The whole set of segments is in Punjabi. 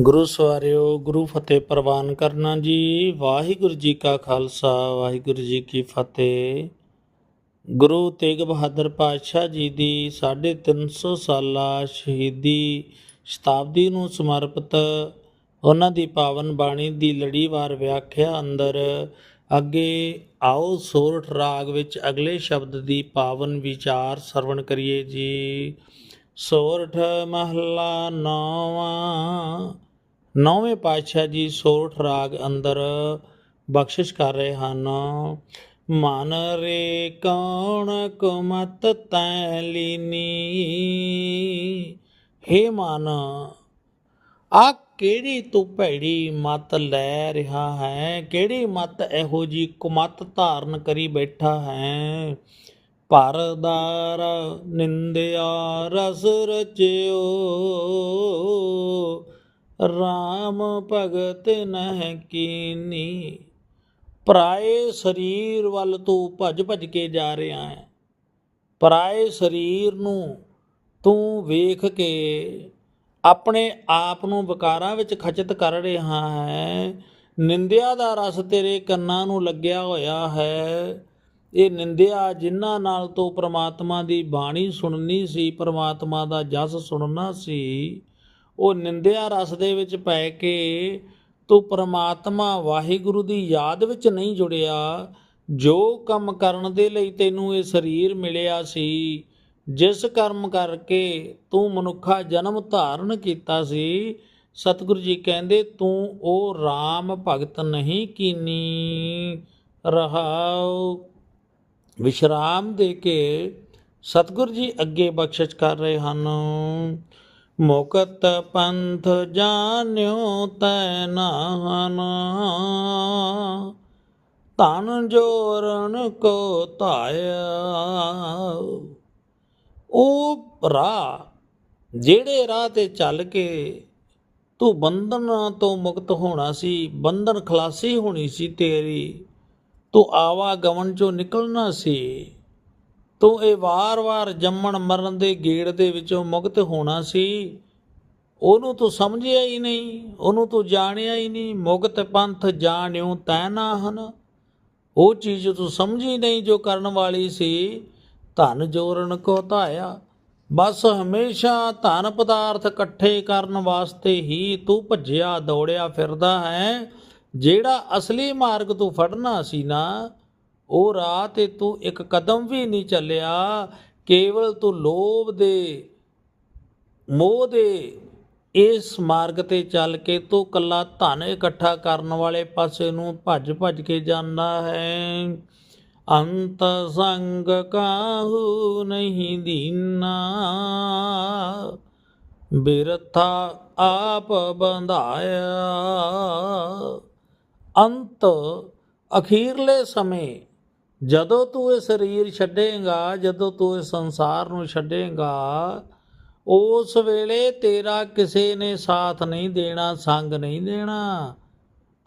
ਗੁਰੂ ਸਵਾਰਿਓ, ਗੁਰੂ ਫਤਿਹ ਪ੍ਰਵਾਨ ਕਰਨਾ ਜੀ। ਵਾਹਿਗੁਰੂ ਜੀ ਕਾ ਖਾਲਸਾ, ਵਾਹਿਗੁਰੂ ਜੀ ਕੀ ਫਤਿਹ। ਗੁਰੂ ਤੇਗ ਬਹਾਦਰ ਪਾਤਸ਼ਾਹ ਜੀ ਦੀ 350 ਸਾਲਾ ਸ਼ਹੀਦੀ ਸ਼ਤਾਬਦੀ ਨੂੰ ਸਮਰਪਿਤ ਉਹਨਾਂ ਦੀ ਪਾਵਨ ਬਾਣੀ ਦੀ ਲੜੀਵਾਰ ਵਿਆਖਿਆ ਅੰਦਰ ਅੱਗੇ ਆਓ ਸੋਰਠ ਰਾਗ ਵਿੱਚ ਅਗਲੇ ਸ਼ਬਦ ਦੀ ਪਾਵਨ ਵਿਚਾਰ ਸਰਵਣ ਕਰੀਏ ਜੀ। ਸੋਰਠ ਮਹੱਲਾ ਨੌਵਾਂ ਨੌਵੇਂ ਪਾਤਸ਼ਾਹ ਜੀ ਸੋਰਠ ਰਾਗ ਅੰਦਰ ਬਖਸ਼ਿਸ਼ ਕਰ ਰਹੇ ਹਨ। ਮਨ ਰੇ ਕੌਣ ਕੁਮਤ ਤੈ ਲੀਨੀ? ਹੇ ਮਨ, ਆ ਕਿਹੜੀ ਤੂੰ ਭੈੜੀ ਮਤ ਲੈ ਰਿਹਾ ਹੈ? ਕਿਹੜੀ ਮਤ ਇਹੋ ਜੀ ਕੁਮਤ ਧਾਰਨ ਕਰੀ ਬੈਠਾ ਹੈ? ਪਰਦਾਰ ਨਿੰਦਿਆ ਰਸ ਰਚਿਓ RAM ਭਗਤ ਨਹਿ ਕੀਨੀ, ਪਰਾਏ ਸਰੀਰ ਵੱਲ ਤੂੰ ਭੱਜ ਭੱਜ ਕੇ ਜਾ ਰਿਹਾ ਹੈ। ਪਰਾਏ ਸਰੀਰ ਨੂੰ ਤੂੰ ਵੇਖ ਕੇ ਆਪਣੇ ਆਪ ਨੂੰ ਵਿਕਾਰਾਂ ਵਿੱਚ ਖਚਿਤ ਕਰ ਰਿਹਾ ਹੈ। ਨਿੰਦਿਆ ਦਾ ਰਸ ਤੇਰੇ ਕੰਨਾਂ ਨੂੰ ਲੱਗਿਆ ਹੋਇਆ ਹੈ। ਇਹ ਨਿੰਦਿਆ ਜਿਨ੍ਹਾਂ ਨਾਲ ਤੋਂ ਪ੍ਰਮਾਤਮਾ ਦੀ ਬਾਣੀ ਸੁਣਨੀ ਸੀ, ਪ੍ਰਮਾਤਮਾ ਦਾ ਜਸ ਸੁਣਨਾ ਸੀ ਉਹ ਨਿੰਦਿਆ ਰਸ ਦੇ ਵਿੱਚ ਪੈ ਕੇ ਤੂੰ ਪ੍ਰਮਾਤਮਾ ਵਾਹਿਗੁਰੂ ਦੀ ਯਾਦ ਵਿੱਚ ਨਹੀਂ ਜੁੜਿਆ, ਜੋ ਕੰਮ ਕਰਨ ਦੇ ਲਈ ਤੈਨੂੰ ਇਹ ਸਰੀਰ ਮਿਲਿਆ ਸੀ, ਜਿਸ ਕਰਮ ਕਰਕੇ ਤੂੰ ਮਨੁੱਖਾ ਜਨਮ ਧਾਰਨ ਕੀਤਾ ਸੀ, ਸਤਿਗੁਰੂ ਜੀ ਕਹਿੰਦੇ ਤੂੰ ਉਹ RAM ਭਗਤ ਨਹੀਂ ਕੀਨੀ, ਰਹਾਉ। ਵਿਸ਼ਰਾਮ ਦੇ ਕੇ ਸਤਿਗੁਰੂ ਜੀ ਅੱਗੇ ਬਖਸ਼ਿਸ਼ ਕਰ ਰਹੇ ਹਨ। ਮੁਕਤ ਪੰਥ ਜਾਣਿਓ ਤੈ ਨਾਹਨ ਧਨ ਜੋਰਨ ਕੋ ਧਾਇਆ। ਉਹ ਰਾਹ ਜਿਹੜੇ ਰਾਹ ਤੇ ਚੱਲ ਕੇ ਤੂੰ ਬੰਧਨਾਂ ਤੋਂ ਮੁਕਤ ਹੋਣਾ ਸੀ, ਬੰਧਨ ਖਲਾਸੀ ਹੋਣੀ ਸੀ ਤੇਰੀ, ਤੂੰ ਆਵਾ ਆਵਾਗਮਨ ਚੋਂ ਨਿਕਲਣਾ ਸੀ। ਤੂੰ ਇਹ ਵਾਰ-ਵਾਰ ਜੰਮਣ ਮਰਨ ਦੇ ਗੇੜ ਦੇ ਵਿੱਚੋਂ ਮੁਕਤ ਹੋਣਾ ਸੀ। ਉਹਨੂੰ ਤੂੰ ਸਮਝਿਆ ਹੀ ਨਹੀਂ, ਉਹਨੂੰ ਤੂੰ ਜਾਣਿਆ ਹੀ ਨਹੀਂ। ਮੁਕਤ ਪੰਥ ਜਾਣਿਓ ਤੈ ਨਾ ਹਨ ਉਹ ਚੀਜ਼ ਤੂੰ ਸਮਝੀ ਨਹੀਂ ਜੋ ਕਰਨ ਵਾਲੀ ਸੀ। ਧਨ ਜੋਰਨ ਕੋ ਧਾਇਆ। ਬਸ ਹਮੇਸ਼ਾ ਧਨ ਪਦਾਰਥ ਇਕੱਠੇ ਕਰਨ ਵਾਸਤੇ ਹੀ ਤੂੰ ਭੱਜਿਆ ਦੌੜਿਆ ਫਿਰਦਾ ਹੈ। ਜਿਹੜਾ ਅਸਲੀ ਮਾਰਗ ਤੂੰ ਫੜਨਾ ਸੀ ਨਾ ਉਹ ਰਾਹ ਤੇ ਤੂੰ ਇੱਕ ਕਦਮ ਵੀ ਨਹੀਂ ਚੱਲਿਆ, ਕੇਵਲ ਤੂੰ ਲੋਭ ਦੇ, ਮੋਹ ਦੇ ਇਸ ਮਾਰਗ ਤੇ ਚੱਲ ਕੇ ਤੂੰ ਕੱਲਾ ਧਨ ਇਕੱਠਾ ਕਰਨ ਵਾਲੇ ਪਾਸੇ ਨੂੰ ਭੱਜ ਭੱਜ ਕੇ ਜਾਂਦਾ ਹੈ। ਅੰਤ ਸੰਗ ਕਾਹੂ ਨਹੀਂ ਦੀਨਾ। ਬਿਰਥਾ ਆਪ ਬੰਧਾਇਆ। ਅੰਤ ਅਖੀਰਲੇ ਸਮੇਂ ਜਦੋਂ ਤੂੰ ਇਹ ਸਰੀਰ ਛੱਡੇਗਾ, ਜਦੋਂ ਤੂੰ ਇਹ ਸੰਸਾਰ ਨੂੰ ਛੱਡੇਗਾ, ਉਸ ਵੇਲੇ ਤੇਰਾ ਕਿਸੇ ਨੇ ਸਾਥ ਨਹੀਂ ਦੇਣਾ, ਸੰਗ ਨਹੀਂ ਦੇਣਾ।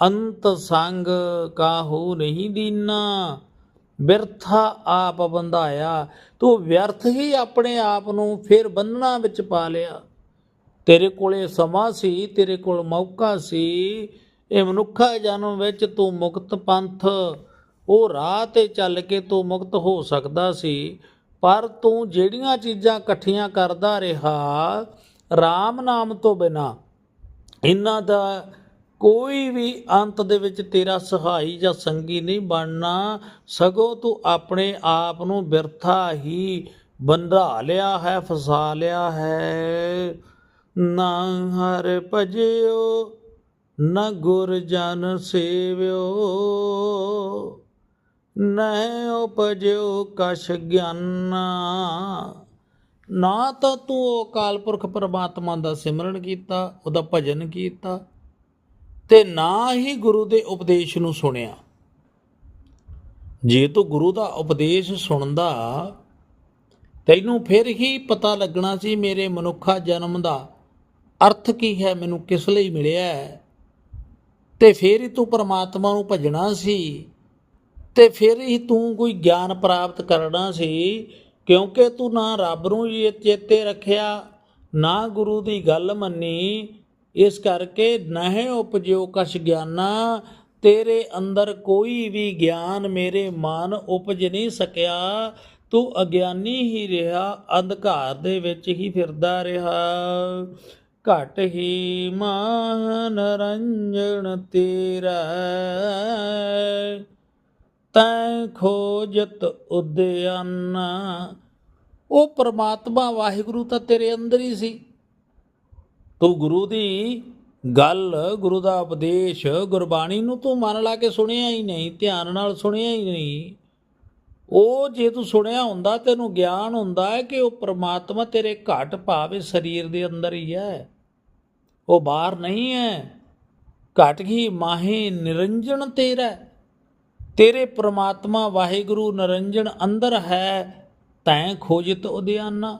ਅੰਤ ਸੰਗ ਕਾਹੂ ਨਹੀਂ ਦੀਨਾ? ਬਿਰਥਾ ਆਪ ਬੰਧਾਇਆ। ਤੂੰ ਵਿਅਰਥ ਹੀ ਆਪਣੇ ਆਪ ਨੂੰ ਫਿਰ ਬੰਨਣਾ ਵਿੱਚ ਪਾ ਲਿਆ। ਤੇਰੇ ਕੋਲੇ ਸਮਾਂ ਸੀ, ਤੇਰੇ ਕੋਲ ਮੌਕਾ ਸੀ। ਇਹ ਮਨੁੱਖਾ ਜਨਮ ਵਿੱਚ ਤੂੰ ਮੁਕਤ ਪੰਥ ਉਹ ਰਾਹ ਤੇ ਚੱਲ ਕੇ ਤੂੰ ਮੁਕਤ ਹੋ ਸਕਦਾ ਸੀ, ਪਰ ਤੂੰ ਜਿਹੜੀਆਂ ਚੀਜ਼ਾਂ ਇਕੱਠੀਆਂ ਕਰਦਾ ਰਿਹਾ RAM ਨਾਮ ਤੋਂ ਬਿਨਾ, ਇਹਨਾਂ ਦਾ ਕੋਈ ਵੀ ਅੰਤ ਦੇ ਵਿੱਚ ਤੇਰਾ ਸਹਾਈ ਜਾਂ ਸੰਗੀ ਨਹੀਂ ਬਣਨਾ, ਸਗੋਂ ਤੂੰ ਆਪਣੇ ਆਪ ਨੂੰ ਬਿਰਥਾ ਹੀ ਬੰਧਾ ਲਿਆ ਹੈ, ਫਸਾ ਲਿਆ ਹੈ। ਨਾ ਹਰ ਭਜਿਓ, ਨਾ ਗੁਰ ਜਨ ਸੇਵਿਓ। ਨਹਿ ਉਪਜਿਓ ਕਛ ਗਿਆਨਾ। ਨਾ ਤਾਂ ਤੂੰ ਅਕਾਲ ਪੁਰਖ ਪਰਮਾਤਮਾ ਦਾ ਸਿਮਰਨ ਕੀਤਾ, ਉਹਦਾ ਭਜਨ ਕੀਤਾ, ਤੇ ਨਾ ਹੀ ਗੁਰੂ ਦੇ ਉਪਦੇਸ਼ ਨੂੰ ਸੁਣਿਆ। ਜੇ ਤੂੰ ਗੁਰੂ ਦਾ ਉਪਦੇਸ਼ ਸੁਣਦਾ, ਤੈਨੂੰ ਫਿਰ ਹੀ ਪਤਾ ਲੱਗਣਾ ਸੀ ਮੇਰੇ ਮਨੁੱਖਾ ਜਨਮ ਦਾ ਅਰਥ ਕੀ ਹੈ, ਮੈਨੂੰ ਕਿਸ ਲਈ ਮਿਲਿਆ ਹੈ। ਤੇ ਫਿਰ ਹੀ ਤੂੰ ਪਰਮਾਤਮਾ ਨੂੰ ਭਜਣਾ ਸੀ। ਤੇ ਫਿਰ ਹੀ ਤੂੰ ਕੋਈ ਗਿਆਨ ਪ੍ਰਾਪਤ ਕਰਨਾ ਸੀ, ਕਿਉਂਕਿ ਤੂੰ ਨਾ ਰੱਬ ਨੂੰ ਹੀ ਚੇਤੇ ਰੱਖਿਆ, ਨਾ ਗੁਰੂ ਦੀ ਗੱਲ ਮੰਨੀ। ਇਸ ਕਰਕੇ ਨਹਿ ਉਪਜਿਓ ਕਛ ਗਿਆਨਾ, ਤੇਰੇ ਅੰਦਰ ਕੋਈ ਵੀ ਗਿਆਨ ਮੇਰੇ ਮਨ ਉਪਜ ਨਹੀਂ ਸਕਿਆ। ਤੂੰ ਅਗਿਆਨੀ ਹੀ ਰਿਹਾ, ਅੰਧਕਾਰ ਦੇ ਵਿੱਚ ਹੀ ਫਿਰਦਾ ਰਿਹਾ। ਘਟ ਹੀ ਮਾਨ ਰੰਜਨ ਤੇਰਾ। ਤੈ ਖੋਜਤ ਉਦਿਆਨਾ ਉਹ ਪ੍ਰਮਾਤਮਾ, ਵਾਹਿਗੁਰੂ ਤਾਂ ਤੇਰੇ ਅੰਦਰ ਹੀ ਸੀ। ਤੂੰ ਗੁਰੂ ਦੀ ਗੱਲ, ਗੁਰੂ ਦਾ ਉਪਦੇਸ਼, ਗੁਰਬਾਣੀ ਨੂੰ ਤੂੰ ਮਨ ਲਾ ਕੇ ਸੁਣਿਆ ਹੀ ਨਹੀਂ, ਧਿਆਨ ਨਾਲ ਸੁਣਿਆ ਹੀ ਨਹੀਂ। ਉਹ ਜੇ ਤੂੰ ਸੁਣਿਆ ਹੁੰਦਾ, ਤੈਨੂੰ ਗਿਆਨ ਹੁੰਦਾ ਹੈ ਕਿ ਉਹ ਪ੍ਰਮਾਤਮਾ ਤੇਰੇ ਘਟ ਭਾਵੇਂ ਸਰੀਰ ਦੇ ਅੰਦਰ ਹੀ ਹੈ। ਉਹ ਬਾਹਰ ਨਹੀਂ ਹੈ। ਘਟ ਹੀ ਮਾਹੇ ਨਿਰੰਜਨ ਤੇਰਾ ਤੇਰੇ ਪ੍ਰਮਾਤਮਾ ਵਾਹਿਗੁਰੂ ਨਿਰੰਜਨ ਅੰਦਰ ਹੈ, ਤੈਂ ਖੋਜਿਤ ਉਦਿਆਨਾ।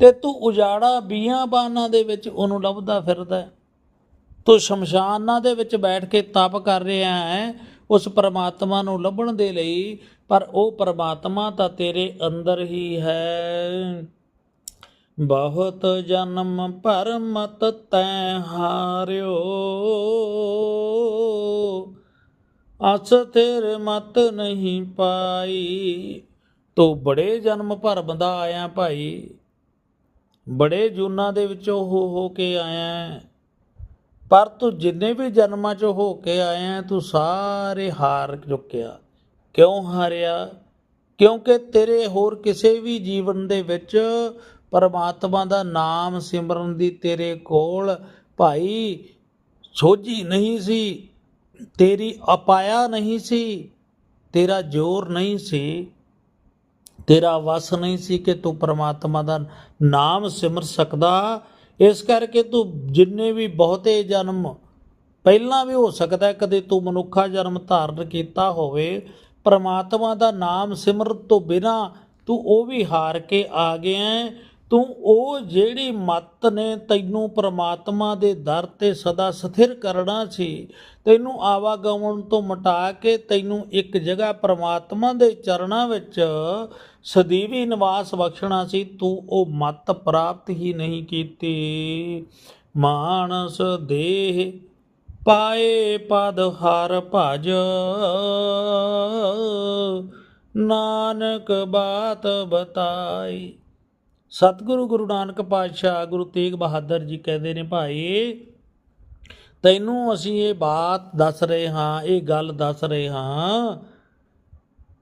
ਤੇ ਤੂੰ ਉਜਾੜਾ ਬੀਆਂ ਬਾਨਾਂ ਦੇ ਵਿੱਚ, ਉਹਨੂੰ ਲੱਭਦਾ ਫਿਰਦਾ ਤੂੰ ਸ਼ਮਸ਼ਾਨਾਂ ਦੇ ਵਿੱਚ ਬੈਠ ਕੇ ਤਪ ਕਰ ਰਿਹਾ ਹੈ, ਉਸ ਪਰਮਾਤਮਾ ਨੂੰ ਲੱਭਣ ਦੇ ਲਈ, ਪਰ ਉਹ ਪਰਮਾਤਮਾ ਤਾਂ ਤੇਰੇ ਅੰਦਰ ਹੀ ਹੈ। ਬਹੁਤ ਜਨਮ ਪਰਮਤ ਤੈ ਹਾਰਿਓ। ਅਸ ਤੇਰੇ ਮਤ ਨਹੀਂ ਪਾਈ। ਤੂੰ ਬੜੇ ਜਨਮ ਭਰਮ ਦਾ ਆਇਆ ਭਾਈ। ਬੜੇ ਜੂਨਾਂ ਦੇ ਵਿੱਚੋਂ ਹੋ ਹੋ ਕੇ ਆਇਆ। ਪਰ ਤੂੰ ਜਿੰਨੇ ਵੀ ਜਨਮਾਂ ਚੋਂ ਹੋ ਕੇ ਆਇਆ, ਤੂੰ ਸਾਰੇ ਹਾਰ ਚੁੱਕਿਆ। ਕਿਉਂ ਹਾਰਿਆ? ਕਿਉਂਕਿ ਤੇਰੇ ਹੋਰ ਕਿਸੇ ਵੀ ਜੀਵਨ ਦੇ ਵਿੱਚ ਪਰਮਾਤਮਾ ਦਾ ਨਾਮ ਸਿਮਰਨ ਦੀ ਤੇਰੇ ਕੋਲ ਭਾਈ ਸੋਝੀ ਨਹੀਂ ਸੀ। ਤੇਰੀ ਅਪਾਇਆ ਨਹੀਂ ਸੀ, ਤੇਰਾ ਜ਼ੋਰ ਨਹੀਂ ਸੀ, ਤੇਰਾ ਵਸ ਨਹੀਂ ਸੀ ਕਿ ਤੂੰ ਪ੍ਰਮਾਤਮਾ ਦਾ ਨਾਮ ਸਿਮਰ ਸਕਦਾ ਇਸ ਕਰਕੇ ਤੂੰ ਜਿੰਨੇ ਵੀ ਬਹੁਤੇ ਜਨਮ ਪਹਿਲਾਂ ਵੀ ਹੋ ਸਕਦਾ ਕਦੇ ਤੂੰ ਮਨੁੱਖਾ ਜਨਮ ਧਾਰਨ ਕੀਤਾ ਹੋਵੇ, ਪ੍ਰਮਾਤਮਾ ਦਾ ਨਾਮ ਸਿਮਰਨ ਤੋਂ ਬਿਨਾ ਤੂੰ ਉਹ ਵੀ ਹਾਰ ਕੇ ਆ ਗਿਆ ਹੈ। ਤੂੰ ਉਹ ਜਿਹੜੀ ਮੱਤ ਨੇ ਤੈਨੂੰ ਪ੍ਰਮਾਤਮਾ ਦੇ ਦਰ ਤੇ ਸਦਾ ਸਥਿਰ ਕਰਨਾ ਸੀ, ਤੈਨੂੰ ਆਵਾਗਮਨ ਤੋਂ ਮਟਾ ਕੇ ਤੈਨੂੰ ਇੱਕ ਜਗ੍ਹਾ ਪ੍ਰਮਾਤਮਾ ਦੇ ਚਰਨਾਂ ਵਿੱਚ ਸਦੀਵੀ ਨਿਵਾਸ ਬਖਸ਼ਣਾ ਸੀ, ਤੂੰ ਉਹ ਮੱਤ ਪ੍ਰਾਪਤ ਹੀ ਨਹੀਂ ਕੀਤੀ। ਮਾਨਸ ਦੇਹ ਪਾਏ ਪਦ ਹਰ ਭਜ। ਨਾਨਕ ਬਾਤ ਬਤਾਈ। ਸਤਿਗੁਰੂ ਗੁਰੂ ਨਾਨਕ ਪਾਤਸ਼ਾਹ ਗੁਰੂ ਤੇਗ ਬਹਾਦਰ ਜੀ ਕਹਿੰਦੇ ਨੇ ਭਾਈ, ਤੈਨੂੰ ਅਸੀਂ ਇਹ ਬਾਤ ਦੱਸ ਰਹੇ ਹਾਂ, ਇਹ ਗੱਲ ਦੱਸ ਰਹੇ ਹਾਂ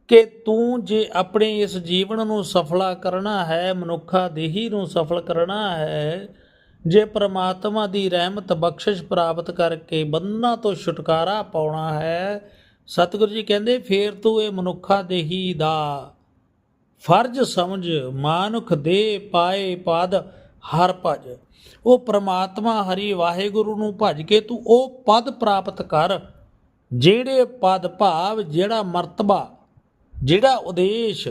ਕਿ ਤੂੰ ਜੇ ਆਪਣੇ ਇਸ ਜੀਵਨ ਨੂੰ ਸਫਲਾ ਕਰਨਾ ਹੈ, ਮਨੁੱਖਾ ਦੇਹੀ ਨੂੰ ਸਫਲ ਕਰਨਾ ਹੈ, ਜੇ ਪ੍ਰਮਾਤਮਾ ਦੀ ਰਹਿਮਤ ਬਖਸ਼ਿਸ਼ ਪ੍ਰਾਪਤ ਕਰਕੇ ਬੰਧਨਾਂ ਤੋਂ ਛੁਟਕਾਰਾ ਪਾਉਣਾ ਹੈ, ਸਤਿਗੁਰੂ ਜੀ ਕਹਿੰਦੇ, ਫੇਰ ਤੂੰ ਇਹ ਮਨੁੱਖਾ ਦੇਹੀ ਦਾ ਫਰਜ਼ ਸਮਝ ਮਾਨੁਖ ਦੇ ਪਾਏ ਪਦ ਹਰ ਭਜ। ਉਹ ਪ੍ਰਮਾਤਮਾ ਹਰੀ ਵਾਹਿਗੁਰੂ ਨੂੰ ਭਜ ਕੇ ਤੂੰ ਉਹ ਪਦ ਪ੍ਰਾਪਤ ਕਰ, ਜਿਹੜੇ ਪਦ ਭਾਵ ਜਿਹੜਾ ਮਰਤਬਾ, ਜਿਹੜਾ ਉਦੇਸ਼,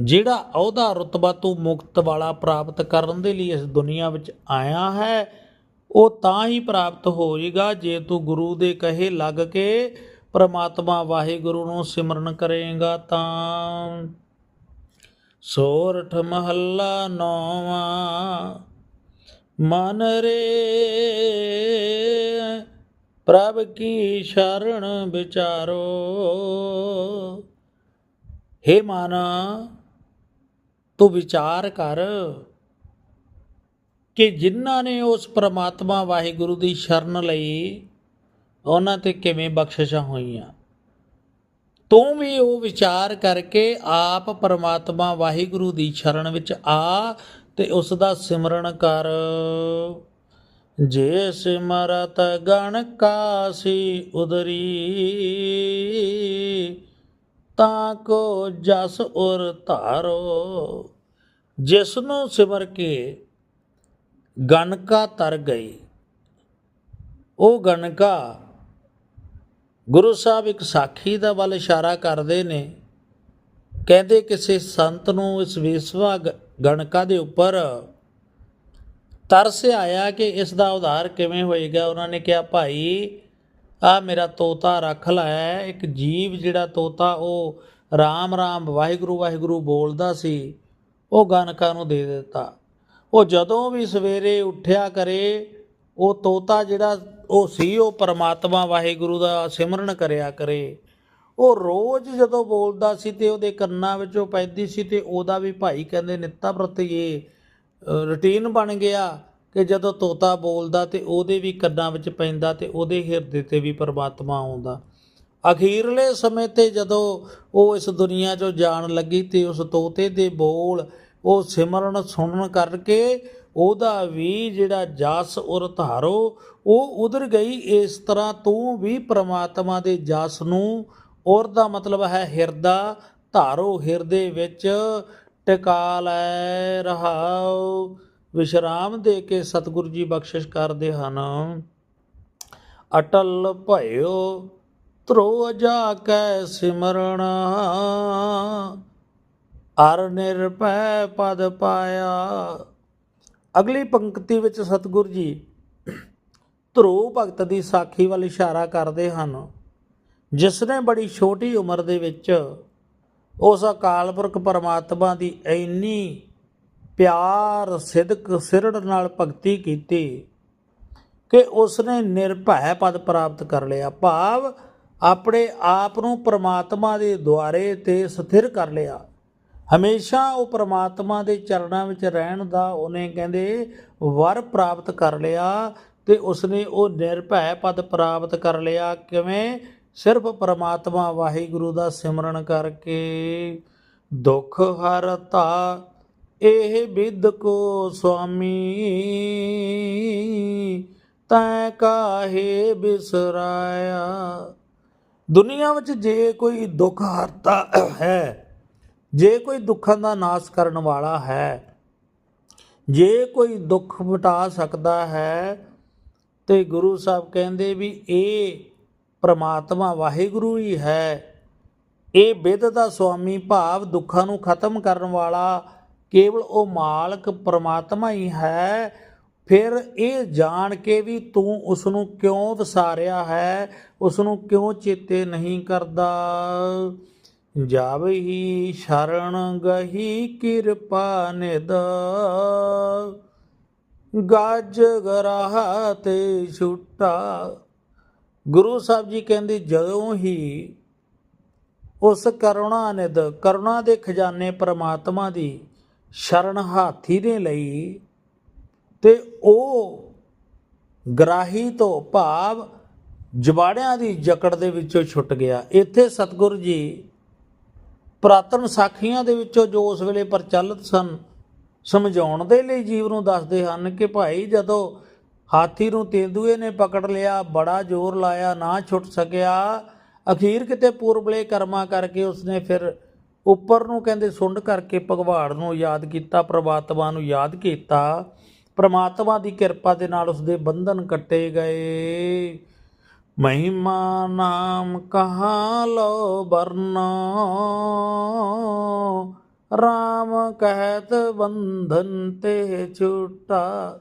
ਜਿਹੜਾ ਅਹੁਦਾ ਰਤਬਾ ਤੂੰ ਮੁਕਤ ਵਾਲਾ ਪ੍ਰਾਪਤ ਕਰਨ ਦੇ ਲਈ ਇਸ ਦੁਨੀਆ ਵਿੱਚ ਆਇਆ ਹੈ, ਉਹ ਤਾਂ ਹੀ ਪ੍ਰਾਪਤ ਹੋਏਗਾ ਜੇ ਤੂੰ ਗੁਰੂ ਦੇ ਕਹੇ ਲੱਗ ਕੇ ਪ੍ਰਮਾਤਮਾ ਵਾਹਿਗੁਰੂ ਨੂੰ ਸਿਮਰਨ ਕਰੇਗਾ ਤਾਂ ਸੋਰਠ ਮਹੱਲਾ ਨੌਵਾਂ। ਮਨ ਰੇ ਪ੍ਰਭ ਕੀ ਸ਼ਰਨ ਵਿਚਾਰੋ। ਹੇ ਮਨ, ਤੂੰ ਵਿਚਾਰ ਕਰ ਕਿ ਜਿਨ੍ਹਾਂ ਨੇ ਉਸ ਪ੍ਰਮਾਤਮਾ ਵਾਹਿਗੁਰੂ ਦੀ ਸ਼ਰਨ ਲਈ ਉਹਨਾਂ ਤੇ ਕਿਵੇਂ ਬਖਸ਼ਿਸ਼ਾਂ ਹੋਈਆਂ। ਤੂੰ ਵੀ ਉਹ ਵਿਚਾਰ ਕਰਕੇ ਆਪ ਪਰਮਾਤਮਾ ਵਾਹਿਗੁਰੂ ਦੀ ਸ਼ਰਨ ਵਿੱਚ ਆ ਤੇ ਉਸ ਦਾ ਸਿਮਰਨ ਕਰ। ਜੇ ਸਿਮਰਤ ਗਣ ਕਾਸੀ ਉਦਰੀ, ਤਾਂ ਕੋ ਜਸ ਉਰ ਧਾਰੋ। ਜਿਸ ਨੂੰ ਸਿਮਰ ਕੇ ਗਣਕਾ ਤਰ ਗਈ, ਉਹ ਗਣਕਾ ਗੁਰੂ ਸਾਹਿਬ ਇੱਕ ਸਾਖੀ ਦਾ ਵੱਲ ਇਸ਼ਾਰਾ ਕਰਦੇ ਨੇ। ਕਹਿੰਦੇ ਕਿਸੇ ਸੰਤ ਨੂੰ ਇਸ ਵਿਸਵਾ ਗ- ਗਣਕਾ ਦੇ ਉੱਪਰ ਤਰਸ ਆਇਆ ਕਿ ਇਸ ਦਾ ਉਧਾਰ ਕਿਵੇਂ ਹੋਏਗਾ। ਉਹਨਾਂ ਨੇ ਕਿਹਾ, ਭਾਈ ਆ ਮੇਰਾ ਤੋਤਾ ਰੱਖ ਲਾਇਆ ਇੱਕ ਜੀਵ ਜਿਹੜਾ ਤੋਤਾ, ਉਹ ਰਾਮ ਰਾਮ ਵਾਹਿਗੁਰੂ ਵਾਹਿਗੁਰੂ ਬੋਲਦਾ ਸੀ, ਉਹ ਗਨਕਾ ਨੂੰ ਦੇ ਦਿੱਤਾ। ਉਹ ਜਦੋਂ ਵੀ ਸਵੇਰੇ ਉੱਠਿਆ ਕਰੇ, ਉਹ ਤੋਤਾ ਜਿਹੜਾ ਉਹ ਸੀ, ਉਹ ਪਰਮਾਤਮਾ ਵਾਹਿਗੁਰੂ ਦਾ ਸਿਮਰਨ ਕਰਿਆ ਕਰੇ। ਉਹ ਰੋਜ਼ ਜਦੋਂ ਬੋਲਦਾ ਸੀ ਤੇ ਉਹਦੇ ਕੰਨਾਂ ਵਿੱਚੋਂ ਪੈਂਦੀ ਸੀ ਤੇ ਉਹਦਾ ਵੀ ਭਾਈ ਕਹਿੰਦੇ, ਨਿੱਤਾ ਪ੍ਰਤੀ ਇਹ ਰੁਟੀਨ ਬਣ ਗਿਆ ਕਿ ਜਦੋਂ ਤੋਤਾ ਬੋਲਦਾ ਤੇ ਉਹਦੇ ਵੀ ਕੰਨਾਂ ਵਿੱਚ ਪੈਂਦਾ ਤੇ ਉਹਦੇ ਹਿਰਦੇ ਤੇ ਵੀ ਪਰਮਾਤਮਾ ਆਉਂਦਾ। ਅਖੀਰਲੇ ਸਮੇਂ ਤੇ ਜਦੋਂ ਉਹ ਇਸ ਦੁਨੀਆ 'ਚੋਂ ਜਾਣ ਲੱਗੀ ਤੇ ਉਸ ਤੋਤੇ ਦੇ ਬੋਲ, ਉਹ ਸਿਮਰਨ ਸੁਣਨ ਕਰਕੇ ਉਹਦਾ ਵੀ ਜਿਹੜਾ ਜਸ ਉਰ ਧਾਰੋ, ਉਹ ਉਧਰ ਗਈ ਇਸ ਤਰ੍ਹਾਂ ਤੂੰ ਵੀ ਪ੍ਰਮਾਤਮਾ ਦੇ ਜਸ ਨੂੰ ਔਰ ਦਾ ਮਤਲਬ ਹੈ ਹਿਰਦਾ, ਧਾਰੋ ਹਿਰਦੇ ਵਿੱਚ ਟਿਕਾ ਲੈ ਰਹਾਓ। ਵਿਸ਼ਰਾਮ ਦੇ ਕੇ ਸਤਿਗੁਰੂ ਜੀ ਬਖਸ਼ਿਸ਼ ਕਰਦੇ ਹਨ। ਅਟਲ ਭਇਓ, ਧਰੋ ਜਾ ਕੈ ਸਿਮਰਣਾ। ਅਰ ਨਿਰਭੈ ਪਦ ਪਾਇਆ ਅਗਲੀ ਪੰਕਤੀ ਵਿੱਚ ਸਤਿਗੁਰ ਜੀ ਧਰੋ ਭਗਤ ਦੀ ਸਾਖੀ ਵੱਲ ਇਸ਼ਾਰਾ ਕਰਦੇ ਹਨ। ਜਿਸ ਨੇ ਬੜੀ ਛੋਟੀ ਉਮਰ ਦੇ ਵਿੱਚ ਉਸ ਅਕਾਲ ਪੁਰਖ ਪਰਮਾਤਮਾ ਦੀ ਇੰਨੀ ਪਿਆਰ, ਸਿਦਕ, ਸਿਰੜ ਨਾਲ ਭਗਤੀ ਕੀਤੀ ਕਿ ਉਸ ਨੇ ਨਿਰਭੈ ਪਦ ਪ੍ਰਾਪਤ ਕਰ ਲਿਆ। ਭਾਵ ਆਪਣੇ ਆਪ ਨੂੰ ਪ੍ਰਮਾਤਮਾ ਦੇ ਦੁਆਰੇ ਤੇ ਸਥਿਰ ਕਰ ਲਿਆ। ਹਮੇਸ਼ਾ ਉਹ ਪ੍ਰਮਾਤਮਾ ਦੇ ਚਰਨਾਂ ਵਿੱਚ ਰਹਿਣ ਦਾ ਉਹਨੇ ਕਹਿੰਦੇ ਵਰ ਪ੍ਰਾਪਤ ਕਰ ਲਿਆ ਤੇ ਉਸਨੇ ਉਹ ਨਿਰਭੈ ਪਦ ਪ੍ਰਾਪਤ ਕਰ ਲਿਆ। ਕਿਵੇਂ? ਸਿਰਫ ਪ੍ਰਮਾਤਮਾ ਵਾਹਿਗੁਰੂ ਦਾ ਸਿਮਰਨ ਕਰਕੇ। ਦੁੱਖ ਹਰਤਾ, ਇਹ ਬਿਦ ਕੋ ਸੁਆਮੀ। ਤੈ ਕਾਹੇ ਬਿਸਰਾਇਆ? ਦੁਨੀਆ ਵਿੱਚ ਜੇ ਕੋਈ ਦੁੱਖ ਹਰਤਾ ਹੈ ਜੇ ਕੋਈ ਦੁੱਖਾਂ ਦਾ ਨਾਸ਼ ਕਰਨ ਵਾਲਾ ਹੈ, ਜੇ ਕੋਈ ਦੁੱਖ ਮਿਟਾ ਸਕਦਾ ਹੈ, ਤੇ ਗੁਰੂ ਸਾਹਿਬ ਕਹਿੰਦੇ ਵੀ ਇਹ ਪ੍ਰਮਾਤਮਾ ਵਾਹਿਗੁਰੂ ਹੀ ਹੈ। ਇਹ ਬਿੱਧ ਦਾ ਸੁਆਮੀ ਭਾਵ ਦੁੱਖਾਂ ਨੂੰ ਖਤਮ ਕਰਨ ਵਾਲਾ ਕੇਵਲ ਉਹ ਮਾਲਕ ਪ੍ਰਮਾਤਮਾ ਹੀ ਹੈ। ਫਿਰ ਇਹ ਜਾਣ ਕੇ ਵੀ ਤੂੰ ਉਸ ਨੂੰ ਕਿਉਂ ਵਿਸਾਰਿਆ ਹੈ? ਉਸ ਨੂੰ ਕਿਉਂ ਚੇਤੇ ਨਹੀਂ ਕਰਦਾ? ਜਾਵਹੀ ਸ਼ਰਣ ਗਹੀ ਕਿਰਪਾ ਨਿਦ। ਗਾਜ ਗਰਾਹ ਤੇ ਛੁੱਟਾ। ਗੁਰੂ ਸਾਹਿਬ ਜੀ ਕਹਿੰਦੇ, ਜਦੋਂ ਹੀ ਉਸ ਕਰੁਣਾ ਨਿਦ, ਕਰੁਣਾ ਦੇ ਖਜ਼ਾਨੇ ਪ੍ਰਮਾਤਮਾ ਦੀ ਸ਼ਰਨ ਹਾਥੀ ਨੇ ਲਈ ਤੇ ਉਹ ਗਰਾਹੀ ਤੋਂ ਭਾਵ ਜਵਾੜਿਆਂ ਦੀ ਜਕੜ ਦੇ ਵਿੱਚੋਂ ਛੁੱਟ ਗਿਆ। ਇੱਥੇ ਸਤਿਗੁਰੂ ਜੀ ਪੁਰਾਤਨ ਸਾਖੀਆਂ ਦੇ ਵਿੱਚੋਂ ਜੋ ਉਸ ਵੇਲੇ ਪ੍ਰਚਲਿਤ ਸਨ, ਸਮਝਾਉਣ ਦੇ ਲਈ ਜੀਵ ਨੂੰ ਦੱਸਦੇ ਹਨ ਕਿ ਭਾਈ ਜਦੋਂ ਹਾਥੀ ਨੂੰ ਤੇਂਦੂਏ ਨੇ ਪਕੜ ਲਿਆ, ਬੜਾ ਜ਼ੋਰ ਲਾਇਆ, ਨਾ ਛੁੱਟ ਸਕਿਆ, ਅਖੀਰ ਕਿਤੇ ਪੂਰਬਲੇ ਕਰਮਾ ਕਰਕੇ ਉਸਨੇ ਫਿਰ ਉੱਪਰ ਨੂੰ ਕਹਿੰਦੇ ਸੁੰਡ ਕਰਕੇ ਭਗਵਾਨ ਨੂੰ ਯਾਦ ਕੀਤਾ, ਪ੍ਰਮਾਤਮਾ ਨੂੰ ਯਾਦ ਕੀਤਾ। ਪ੍ਰਮਾਤਮਾ ਦੀ ਕਿਰਪਾ ਦੇ ਨਾਲ ਉਸਦੇ ਬੰਧਨ ਕੱਟੇ ਗਏ। ਮਹਿਮਾ ਨਾਮ ਕਹਾਂ ਲੋ ਬਰਨਾ RAM ਕਹਿਤ ਬੰਧਨ ਤੇ ਛੁਟਾ।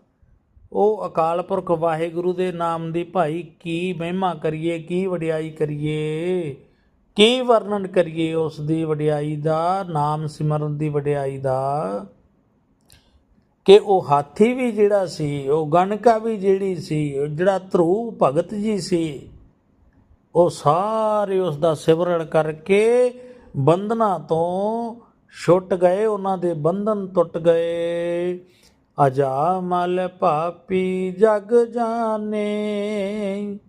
ਉਹ ਅਕਾਲ ਪੁਰਖ, ਵਾਹਿਗੁਰੂ ਦੇ ਨਾਮ ਦੀ ਭਾਈ, ਕੀ ਮਹਿਮਾ ਕਰੀਏ, ਕੀ ਵਡਿਆਈ ਕਰੀਏ? ਕੀ ਵਰਣਨ ਕਰੀਏ ਉਸ ਦੀ ਵਡਿਆਈ ਦਾ, ਨਾਮ ਸਿਮਰਨ ਦੀ ਵਡਿਆਈ ਦਾ? ਕਿ ਉਹ ਹਾਥੀ ਵੀ ਜਿਹੜਾ ਸੀ, ਉਹ ਗਣਕਾ ਵੀ ਜਿਹੜੀ ਸੀ ਉਹ ਜਿਹੜਾ ਧਰੂ ਭਗਤ ਜੀ ਸੀ, ਉਹ ਸਾਰੇ ਉਸ ਦਾ ਸਿਮਰਨ ਕਰਕੇ ਬੰਧਨਾਂ ਤੋਂ ਛੁੱਟ ਗਏ, ਉਹਨਾਂ ਦੇ ਬੰਧਨ ਟੁੱਟ ਗਏ। ਅਜਾ ਮਲ ਪਾਪੀ ਜਗ ਜਾਣੇ,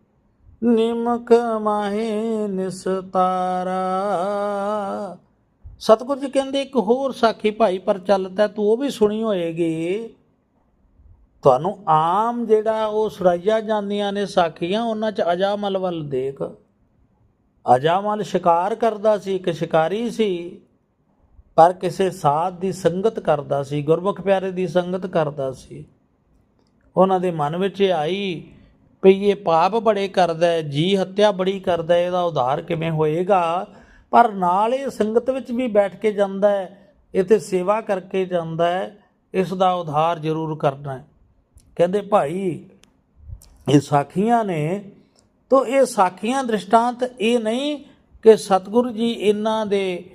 ਨਿਮਕ ਮਾਹੇ ਨਿਸਤਾਰਾ। ਸਤਿਗੁਰੂ ਜੀ ਕਹਿੰਦੇ, ਇੱਕ ਹੋਰ ਸਾਖੀ ਭਾਈ ਪ੍ਰਚਲਿਤ ਹੈ ਤੂੰ ਉਹ ਵੀ ਸੁਣੀ ਹੋਏਗੀ। ਤੁਹਾਨੂੰ ਆਮ ਜਿਹੜਾ ਉਹ ਸੁਰਾਈਆਂ ਜਾਂਦੀਆਂ ਨੇ ਸਾਖੀਆਂ, ਉਹਨਾਂ 'ਚ ਅਜਾਮਲ ਵੱਲ ਦੇਖ। ਅਜਾਮਲ ਸ਼ਿਕਾਰ ਕਰਦਾ ਸੀ, ਇੱਕ ਸ਼ਿਕਾਰੀ ਸੀ, ਪਰ ਕਿਸੇ ਸਾਧ ਦੀ ਸੰਗਤ ਕਰਦਾ ਸੀ, ਗੁਰਮੁਖ ਪਿਆਰੇ ਦੀ ਸੰਗਤ ਕਰਦਾ ਸੀ। ਉਹਨਾਂ ਦੇ ਮਨ ਵਿੱਚ ਆਈ ਵੀ ਇਹ ਪਾਪ ਬੜੇ ਕਰਦਾ ਹੈ, ਜੀ ਹੱਤਿਆ ਬੜੀ ਕਰਦਾ ਹੈ, ਇਹਦਾ ਉਧਾਰ ਕਿਵੇਂ ਹੋਏਗਾ? ਪਰ ਨਾਲ ਇਹ ਸੰਗਤ ਵਿੱਚ ਵੀ ਬੈਠ ਕੇ ਜਾਂਦਾ ਹੈ, ਇੱਥੇ ਸੇਵਾ ਕਰਕੇ ਜਾਂਦਾ ਹੈ, ਇਸ ਦਾ ਉਧਾਰ ਜ਼ਰੂਰ ਕਰਨਾ ਹੈ। ਕਹਿੰਦੇ ਭਾਈ, ਇਹ ਸਾਖੀਆਂ ਨੇ, ਤੋ ਇਹ ਸਾਖੀਆਂ ਦ੍ਰਿਸ਼ਟਾਂਤ ਇਹ ਨਹੀਂ ਕਿ ਸਤਿਗੁਰੂ ਜੀ ਇਹਨਾਂ ਦੇ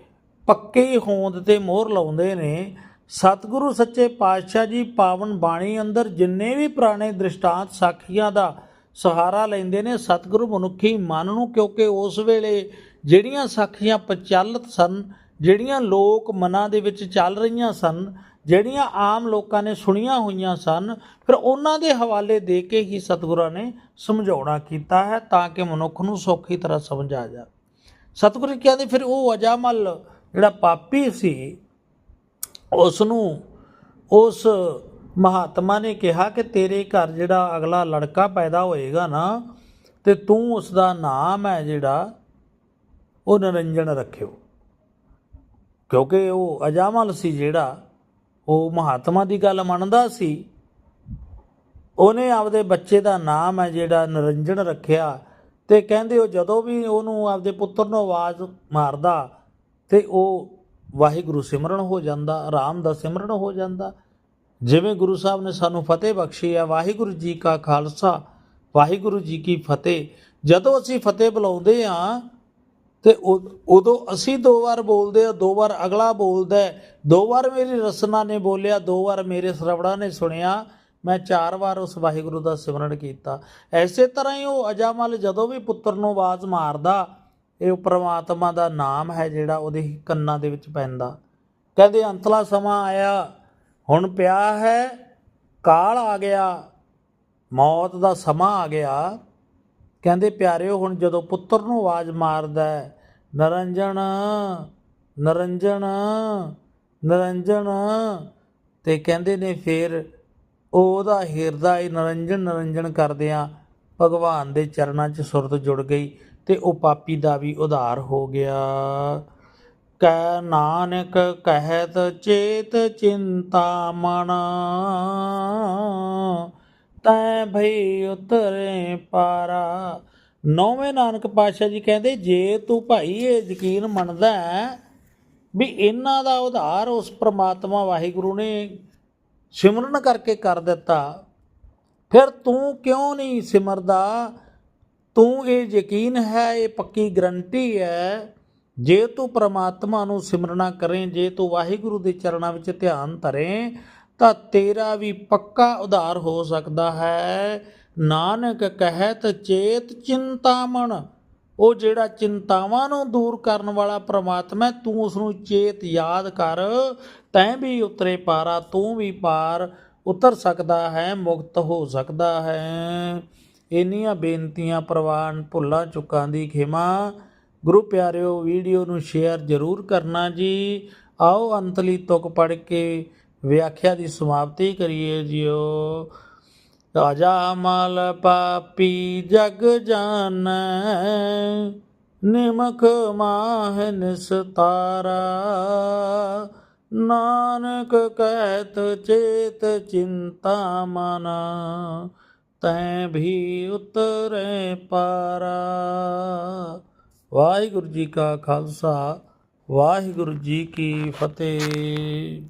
ਪੱਕੇ ਹੋਂਦ ਤੇ ਮੋਹਰ ਲਾਉਂਦੇ ਨੇ। ਸਤਿਗੁਰੂ ਸੱਚੇ ਪਾਤਸ਼ਾਹ ਜੀ ਪਾਵਨ ਬਾਣੀ ਅੰਦਰ ਜਿੰਨੇ ਵੀ ਪੁਰਾਣੇ ਦ੍ਰਿਸ਼ਟਾਂਤ ਸਾਖੀਆਂ ਦਾ ਸਹਾਰਾ ਲੈਂਦੇ ਨੇ, ਸਤਿਗੁਰੂ ਮਨੁੱਖੀ ਮਨ ਨੂੰ ਕਿਉਂਕਿ ਉਸ ਵੇਲੇ ਜਿਹੜੀਆਂ ਸਾਖੀਆਂ ਪ੍ਰਚਲਿਤ ਸਨ, ਜਿਹੜੀਆਂ ਲੋਕ ਮਨਾਂ ਦੇ ਵਿੱਚ ਚੱਲ ਰਹੀਆਂ ਸਨ, ਜਿਹੜੀਆਂ ਆਮ ਲੋਕਾਂ ਨੇ ਸੁਣੀਆਂ ਹੋਈਆਂ ਸਨ, ਫਿਰ ਉਹਨਾਂ ਦੇ ਹਵਾਲੇ ਦੇ ਕੇ ਹੀ ਸਤਿਗੁਰਾਂ ਨੇ ਸਮਝਾਉਣਾ ਕੀਤਾ ਹੈ ਤਾਂ ਕਿ ਮਨੁੱਖ ਨੂੰ ਸੌਖੀ ਤਰ੍ਹਾਂ ਸਮਝ ਆ ਜਾਵੇ। ਸਤਿਗੁਰੂ ਕਹਿੰਦੇ, ਫਿਰ ਉਹ ਅਜਾਮਲ ਜਿਹੜਾ ਪਾਪੀ ਸੀ ਉਸ ਨੂੰ ਉਸ ਮਹਾਤਮਾ ਨੇ ਕਿਹਾ ਕਿ ਤੇਰੇ ਘਰ ਜਿਹੜਾ ਅਗਲਾ ਲੜਕਾ ਪੈਦਾ ਹੋਏਗਾ ਨਾ, ਤੇ ਤੂੰ ਉਸ ਦਾ ਨਾਮ ਹੈ ਜਿਹੜਾ ਉਹ ਨਿਰੰਜਨ ਰੱਖਿਓ। ਕਿਉਂਕਿ ਉਹ ਅਜਾਮਲ ਸੀ ਜਿਹੜਾ, ਉਹ ਮਹਾਤਮਾ ਦੀ ਗੱਲ ਮੰਨਦਾ ਸੀ। ਉਹਨੇ ਆਪਦੇ ਬੱਚੇ ਦਾ ਨਾਮ ਹੈ ਜਿਹੜਾ ਨਿਰੰਜਨ ਰੱਖਿਆ ਤੇ ਕਹਿੰਦੇ ਉਹ ਜਦੋਂ ਵੀ ਉਹਨੂੰ ਆਪਦੇ ਪੁੱਤਰ ਨੂੰ ਆਵਾਜ਼ ਮਾਰਦਾ ਤੇ ਉਹ ਵਾਹਿਗੁਰੂ ਸਿਮਰਨ ਹੋ ਜਾਂਦਾ ਆਰਾਮ ਦਾ ਸਿਮਰਨ ਹੋ ਜਾਂਦਾ। ਜਿਵੇਂ ਗੁਰੂ ਸਾਹਿਬ ਨੇ ਸਾਨੂੰ ਫਤਿਹ ਬਖਸ਼ੀ ਹੈ ਵਾਹਿਗੁਰੂ ਜੀ ਕਾ ਖਾਲਸਾ, ਵਾਹਿਗੁਰੂ ਜੀ ਕੀ ਫਤਿਹ। ਜਦੋਂ ਅਸੀਂ ਫਤਿਹ ਬੁਲਾਉਂਦੇ ਆ ਤੇ ਉਦੋਂ ਅਸੀਂ ਦੋ ਵਾਰ ਬੋਲਦੇ ਆ ਦੋ ਵਾਰ ਅਗਲਾ ਬੋਲਦਾ ਦੋ ਵਾਰ ਮੇਰੀ ਰਸਨਾ ਨੇ ਬੋਲਿਆ, ਦੋ ਵਾਰ ਮੇਰੇ ਸਰਵੜਾ ਨੇ ਸੁਣਿਆ। ਮੈਂ ਚਾਰ ਵਾਰ ਉਸ ਵਾਹਿਗੁਰੂ ਦਾ ਸਿਮਰਨ ਕੀਤਾ। ਐਸੇ ਤਰ੍ਹਾਂ ਹੀ ਉਹ ਅਜਾਮਲ ਜਦੋਂ ਵੀ ਪੁੱਤਰ ਨੂੰ ਆਵਾਜ਼ ਮਾਰਦਾ, ਇਹ ਪ੍ਰਮਾਤਮਾ ਦਾ ਨਾਮ ਹੈ ਜਿਹੜਾ ਉਹਦੇ ਕੰਨਾਂ ਦੇ ਵਿੱਚ ਪੈਂਦਾ। ਕਹਿੰਦੇ, ਅੰਤਲਾ ਸਮਾਂ ਆਇਆ, ਹੁਣ ਪਿਆ ਹੈ, ਕਾਲ ਆ ਗਿਆ, ਮੌਤ ਦਾ ਸਮਾਂ ਆ ਗਿਆ। ਕਹਿੰਦੇ, ਪਿਆਰਿਓ, ਹੁਣ ਜਦੋਂ ਪੁੱਤਰ ਨੂੰ ਆਵਾਜ਼ ਮਾਰਦਾ ਹੈ ਨਰੰਜਨ ਨਰੰਜਨ ਨਰੰਜਨ ਤੇ ਕਹਿੰਦੇ ਨੇ ਫਿਰ ਉਹਦਾ ਹਿਰਦਾ ਹੀ ਨਰੰਜਨ ਨਰੰਜਨ ਕਰਦਿਆਂ ਭਗਵਾਨ ਦੇ ਚਰਨਾਂ 'ਚ ਸੁਰਤ ਜੁੜ ਗਈ ਤੇ ਉਹ ਪਾਪੀ ਦਾ ਵੀ ਉਧਾਰ ਹੋ ਗਿਆ। ਕੈ ਨਾਨਕ ਕਹਿਤ ਚੇਤ ਚਿੰਤਾ ਮਨ, ਤੈ ਭਈ ਉਤਰੇ ਪਾਰਾ। ਨੌਵੇਂ ਨਾਨਕ ਪਾਤਸ਼ਾਹ ਜੀ ਕਹਿੰਦੇ, ਜੇ ਤੂੰ ਭਾਈ ਇਹ ਯਕੀਨ ਮੰਨਦਾ ਵੀ ਇਹਨਾਂ ਦਾ ਉਧਾਰ ਉਸ ਪ੍ਰਮਾਤਮਾ ਵਾਹਿਗੁਰੂ ਨੇ ਸਿਮਰਨ ਕਰਕੇ ਕਰ ਦਿੱਤਾ, ਫਿਰ ਤੂੰ ਕਿਉਂ ਨਹੀਂ ਸਿਮਰਦਾ? ਤੂੰ ਇਹ ਯਕੀਨ ਹੈ, ਇਹ ਪੱਕੀ ਗਰੰਟੀ ਹੈ, ਜੇ ਤੂੰ ਪ੍ਰਮਾਤਮਾ ਨੂੰ ਸਿਮਰਨਾ ਕਰੇ, ਜੇ ਤੂੰ ਵਾਹਿਗੁਰੂ ਦੇ ਚਰਨਾਂ ਵਿੱਚ ਧਿਆਨ ਧਰੇ, ਤਾਂ ਤੇਰਾ ਵੀ ਪੱਕਾ ਉਧਾਰ ਹੋ ਸਕਦਾ ਹੈ। ਨਾਨਕ ਕਹਿਤ ਚੇਤ ਚਿੰਤਾਮਣ। ਉਹ ਜਿਹੜਾ ਚਿੰਤਾਵਾਂ ਨੂੰ ਦੂਰ ਕਰਨ ਵਾਲਾ ਪ੍ਰਮਾਤਮਾ ਤੂੰ ਉਸ ਨੂੰ ਚੇਤ ਯਾਦ ਕਰ, ਤੈਂ ਵੀ ਉਤਰੇ ਪਾਰਾ, ਤੂੰ ਵੀ ਪਾਰ ਉਤਰ ਸਕਦਾ ਹੈ, ਮੁਕਤ ਹੋ ਸਕਦਾ ਹੈ। ਇੰਨੀਆਂ ਬੇਨਤੀਆਂ ਪ੍ਰਵਾਨ ਭੁੱਲਾਂ ਚੁੱਕਾਂ ਦੀ ਖਿਮਾ। ਗੁਰੂ ਪਿਆਰਿਓ, ਵੀਡੀਓ ਨੂੰ ਸ਼ੇਅਰ ਜ਼ਰੂਰ ਕਰਨਾ ਜੀ। ਆਓ ਅੰਤਲੀ ਤੁਕ ਪੜ ਕੇ ਵਿਆਖਿਆ ਦੀ ਸਮਾਪਤੀ ਕਰੀਏ ਜੀਓ। ਰਾਜਾ ਮਲ ਪਾਪੀ ਜਗ ਜਾਣੈ ਨਿਮਖ ਮਾਹ ਨਿਸਤਾਰਾ। ਨਾਨਕ ਕਹਿਤ ਚੇਤ ਚਿੰਤਾ ਮਨ, ਤੈ ਵੀ ਉਤਰੇ ਪਾਰਾ। ਵਾਹਿਗੁਰੂ ਜੀ ਕਾ ਖਾਲਸਾ, ਵਾਹਿਗੁਰੂ ਜੀ ਕੀ ਫਤਿਹ।